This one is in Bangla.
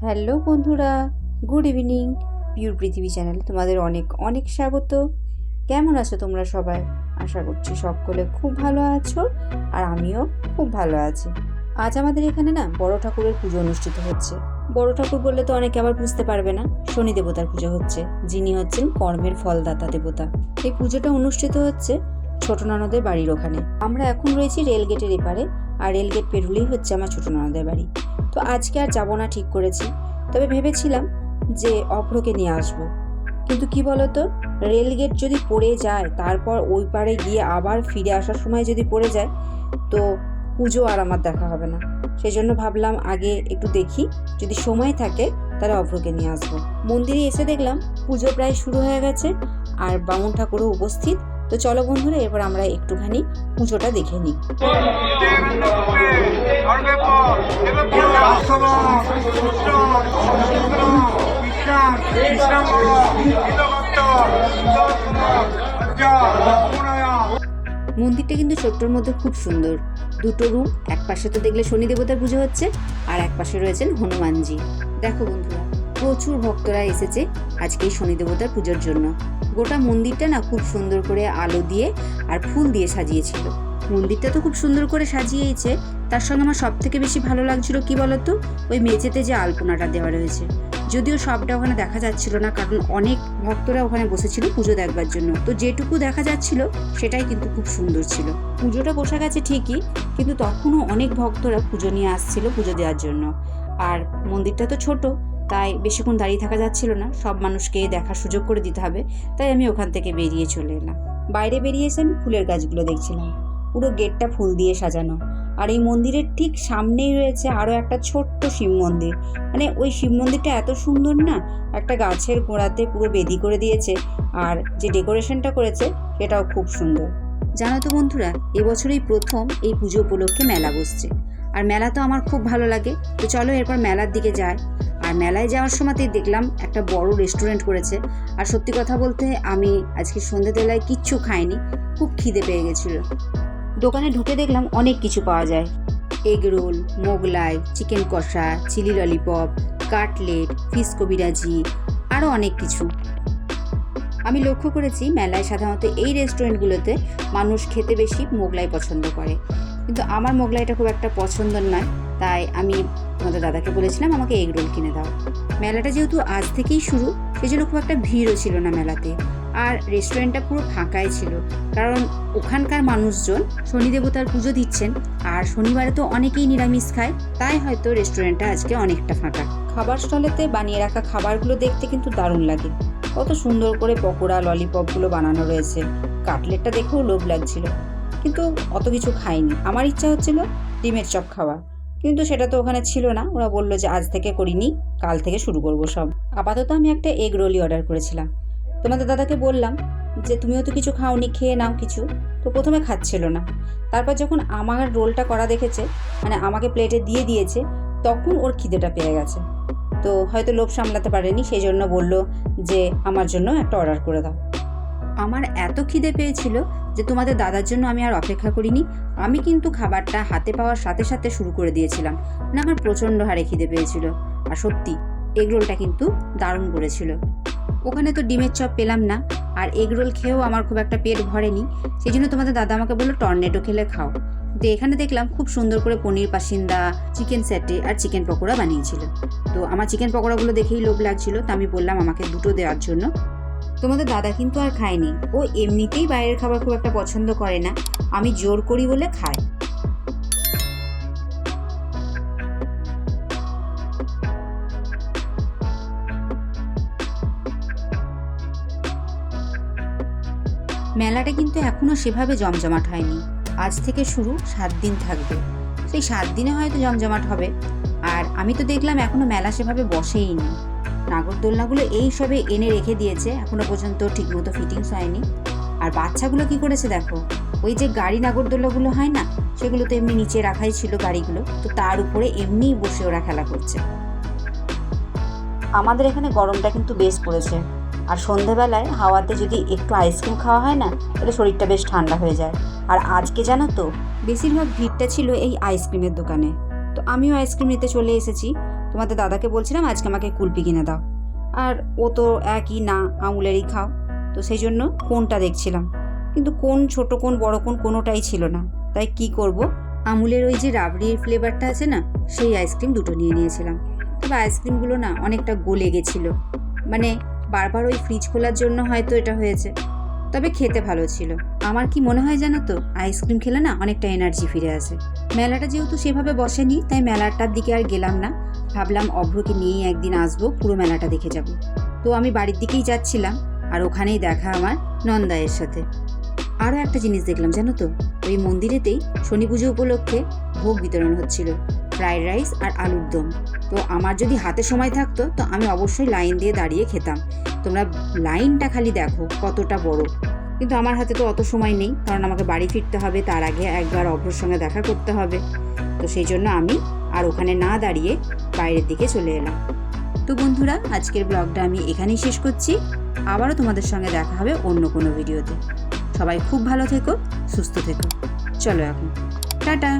হ্যালো বন্ধুরা, গুড ইভিনিং। পিওর পৃথিবী চ্যানেলে তোমাদের অনেক অনেক স্বাগত। কেমন আছো তোমরা সবাই? আশা করছি সকলে খুব ভালো আছো আর আমিও খুব ভালো আছি। আজ আমাদের এখানে না বড় ঠাকুরের পুজো অনুষ্ঠিত হচ্ছে। বড় ঠাকুর বললে তো অনেকে আবার বুঝতে পারবে না, শনি দেবতার পুজো হচ্ছে। যিনি হচ্ছেন কর্মের ফলদাতা দেবতা। এই পুজোটা অনুষ্ঠিত হচ্ছে ছোট ননদের বাড়ির ওখানে। আমরা এখন রয়েছি রেলগেটের এপারে, আর রেলগেট পেরুলেই হচ্ছে আমার ছোট ননদের বাড়ি। তো আজকে আর যাব না ঠিক করেছি। তবে ভেবেছিলাম যে অভ্রকে নিয়ে আসব। কিন্তু কি বলতো রেলগেট যদি পড়ে যায়, তারপর ওই পারে গিয়ে আবার ফিরে আসার সময় যদি পড়ে যায়, তো পুজো আর আমার দেখা হবে না। সেই জন্য ভাবলাম আগে একটু দেখি, যদি সময় থাকে, তাহলে অভ্রকে নিয়ে আসব। মন্দিরে এসে দেখলাম পুজো প্রায় শুরু হয়ে গেছে, আর বামুন ঠাকুরও উপস্থিত। তো চলো বন্ধুরা এরপর আমরা একটুখানি পুজোটা দেখে নিই। মন্দিরটা কিন্তু ছোট্টর মধ্যে খুব সুন্দর। দুটো রুম এক পাশে তো দেখলে শনি দেবতার পুজো হচ্ছে, আর এক পাশে রয়েছেন হনুমানজি। দেখো বন্ধুরা, প্রচুর ভক্তরা এসেছে আজকে শনি দেবতার পুজোর জন্য। গোটা মন্দিরটা না খুব সুন্দর করে আলো দিয়ে আর ফুল দিয়ে সাজিয়েছিল। মন্দিরটা তো খুব সুন্দর করে সাজিয়েছে, তার সঙ্গে আমার সব থেকে বেশি ভালো লাগছিল কি বলতো? ওই মেঝেতে যে আলপনাটা দেওয়া রয়েছে। যদিও সবটা ওখানে দেখা যাচ্ছিল না, কারণ অনেক ভক্তরা ওখানে বসেছিল পুজো দেখবার জন্য। তো যেটুকু দেখা যাচ্ছিল, সেটাই কিন্তু খুব সুন্দর ছিল। পুজোটা বসে গেছে ঠিকই, কিন্তু তখনও অনেক ভক্তরা পুজো নিয়ে আসছিল পুজো দেওয়ার জন্য। আর মন্দিরটা তো ছোট তাই বেশিক্ষণ দাঁড়িয়ে থাকা যাচ্ছিল না। সব মানুষকে দেখার সুযোগ করে দিতে হবে। তাই আমি ওখান থেকে বেরিয়ে চলে এলাম। বাইরে বেরিয়ে এসে আমি ফুলের গাছগুলো দেখছিলাম। পুরো গেটটা ফুল দিয়ে সাজানো। আর এই মন্দিরের ঠিক সামনেই রয়েছে আরও একটা ছোট্ট শিব মন্দির। মানে ওই শিব মন্দিরটা এত সুন্দর না, একটা গাছের গোড়াতে পুরো বেদি করে দিয়েছে। আর যে ডেকোরেশনটা করেছে, সেটাও খুব সুন্দর। জানো তো বন্ধুরা, এবছরই প্রথম এই পুজো উপলক্ষে মেলা বসছে। আর মেলা তো আমার খুব ভালো লাগে। তো চলো এরপর মেলার দিকে যাই। আর মেলায় যাওয়ার সময়তেই দেখলাম একটা বড় রেস্টুরেন্ট করেছে। আর সত্যি কথা বলতে আমি আজকে সন্ধ্যেবেলায় কিচ্ছু খাইনি, খুব খিদে পেয়ে গেছিল। দোকানে ঢুকে দেখলাম অনেক কিছু পাওয়া যায়। এগ রোল, মোগলাই চিকেন কষা chilli lollipop cutlet fish kabiraji আরও অনেক কিছু। আমি লক্ষ্য করেছি মেলায় সাধারণত এই রেস্টুরেন্টগুলোতে মানুষ খেতে বেশি মোগলাই পছন্দ করে। কিন্তু আমার মোগলাইটা খুব একটা পছন্দ নয়, তাই আমি তোমাদের দাদাকে বলেছিলাম, আমাকে এগ রোল কিনে দাও। মেলাটা যেহেতু আজ থেকেই শুরু সেই জন্য খুব একটা ভিড়ও ছিল না মেলাতে। আর রেস্টুরেন্টটা পুরো ফাঁকাই ছিল, কারণ ওখানকার মানুষজন শনি দেবতার পুজো দিচ্ছেন, আর শনিবারে তো অনেকেই নিরামিষ খায়, তাই হয়তো রেস্টুরেন্টটা আজকে অনেকটা ফাঁকা। খাবার স্টলেতে বানিয়ে রাখা খাবারগুলো দেখতে কিন্তু দারুণ লাগে। কত সুন্দর করে পকোড়া, ললিপপগুলো বানানো রয়েছে। কাটলেটটা দেখেও লোভ লাগছিল, কিন্তু অত কিছু খাইনি। আমার ইচ্ছা হচ্ছিল ডিমের চপ খাওয়া। কিন্তু সেটা তো ওখানে ছিল না। ওরা বলল যে আজ থেকে করিনি, কাল থেকে শুরু করব সব। আপাতত আমি একটা এগ রোলই অর্ডার করেছিলাম। তোমাদের দাদাকে বললাম যে, তুমিও তো কিছু খাওনি, খেয়ে নাও কিছু। তো প্রথমে খাচ্ছিল না। তারপর যখন আমার রোলটা করা দেখেছে মানে আমাকে প্লেটে দিয়ে দিয়েছে, তখন ওর খিদেটা পেয়ে গেছে। তো হয়তো লোভ সামলাতে পারেনি, সেই জন্য বলল যে, আমার জন্য একটা অর্ডার করে দাও। আমার এত খিদে পেয়েছিল যে তোমাদের দাদার জন্য আমি আর অপেক্ষা করিনি। আমি কিন্তু খাবারটা হাতে পাওয়ার সাথে সাথে শুরু করে দিয়েছিলাম। না, আমার প্রচণ্ড হারে খিদে পেয়েছিল। আর সত্যি, এগ রোলটা কিন্তু দারুণ করেছিল। ওখানে তো ডিমের চপ পেলাম না, আর এগ রোল খেয়েও আমার খুব একটা পেট ভরেনি। সেই জন্য তোমাদের দাদা আমাকে বলল, টর্নেডো খেলে খাও। তো এখানে দেখলাম খুব সুন্দর করে পনির পাসিন্দা, চিকেন স্যাটে আর চিকেন পকোড়া বানিয়েছিল। তো আমার চিকেন পকোড়াগুলো দেখেই লোভ লাগছিল, তো আমি বললাম আমাকে দুটো দেওয়ার জন্য। তোমাদের দাদা কিন্তু আর খায়নি। ও এমনিতেই বাইরের খাবার খুব একটা পছন্দ করে না। আমি জোর করি বলে খায়। মেলাটা কিন্তু এখনও সেভাবে জমজমাট হয়নি। আজ থেকে শুরু সাত দিন থাকবে। সেই সাত দিনে হয়তো জমজমাট হবে। আর আমি তো দেখলাম এখনও মেলা সেভাবে বসেই নি। নাগরদোলনাগুলো এই সবে এনে রেখে দিয়েছে এখনও পর্যন্ত ঠিকমতো ফিটিংস হয়নি। আর বাচ্চাগুলো কি করেছে দেখো? ওই যে গাড়ি নাগরদোলাগুলো হয় না সেগুলো তো এমনি নিচে রাখাই ছিল গাড়িগুলো তো তার উপরে এমনিই বসে ওরা খেলা করছে। আমাদের এখানে গরমটা কিন্তু বেশ পড়েছে। আর সন্ধেবেলায় হাওয়াতে যদি একটু আইসক্রিম খাওয়া হয় না তাহলে শরীরটা বেশ ঠান্ডা হয়ে যায়। আর আজকে জানো তো? বেশিরভাগ ভিড়টা ছিল এই আইসক্রিমের দোকানে। তো আমিও আইসক্রিম নিতে চলে এসেছি। তোমাদের দাদাকে বলছিলাম আজকে আমাকে কুলপি কিনে দাও। আর ও তো একই না, আঙুলেরই খাও। তো সেই জন্য কোনটা দেখছিলাম। কিন্তু কোন ছোট কোন বড় কোন কোনোটাই ছিল না। তাই কি করব? আমুলের ওই যে রাবড়ির ফ্লেভারটা আছে না, সেই আইসক্রিম দুটো নিয়ে নিয়েছিলাম। তবে আইসক্রিমগুলো না অনেকটা গলে গেছিল। মানে বারবার ওই ফ্রিজ খোলার জন্য হয়তো এটা হয়েছে। তবে খেতে ভালো ছিল। আমার কি মনে হয় জানো তো, আইসক্রিম খেলে না অনেকটা এনার্জি ফিরে আসে। মেলাটা যেহেতু সেভাবে বসেনি, তাই মেলাটার দিকে আর গেলাম না। ভাবলাম অভ্রকে নিয়েই একদিন আসব, পুরো মেলাটা দেখে যাব। তো আমি বাড়ির দিকেই যাচ্ছিলাম, আর ওখানেই দেখা আমার নন্দায়ের সাথে। আরও একটা জিনিস দেখলাম জানো তো, ওই মন্দিরেতেই শনি পুজো উপলক্ষে ভোগ বিতরণ হচ্ছিল, ফ্রাইড রাইস আর আলুর দম। তো আমার যদি হাতে সময় থাকতো, তো আমি অবশ্যই লাইন দিয়ে দাঁড়িয়ে খেতাম। তোমরা লাইনটা খালি দেখো কতটা বড়। কিন্তু আমার হাতে তো অত সময় নেই, কারণ আমাকে বাড়ি ফিরতে হবে, তার আগে একবার অভ্রর সঙ্গে দেখা করতে হবে। তো সেই জন্য আমি আর ওখানে না দাঁড়িয়ে বাইরের দিকে চলে এলাম। তো বন্ধুরা, আজকের ব্লগটা আমি এখানেই শেষ করছি। আবারও তোমাদের সঙ্গে দেখা হবে অন্য কোনো ভিডিওতে। সবাই খুব ভালো থেকো, সুস্থ থেকো। চলো এখন। টাটা!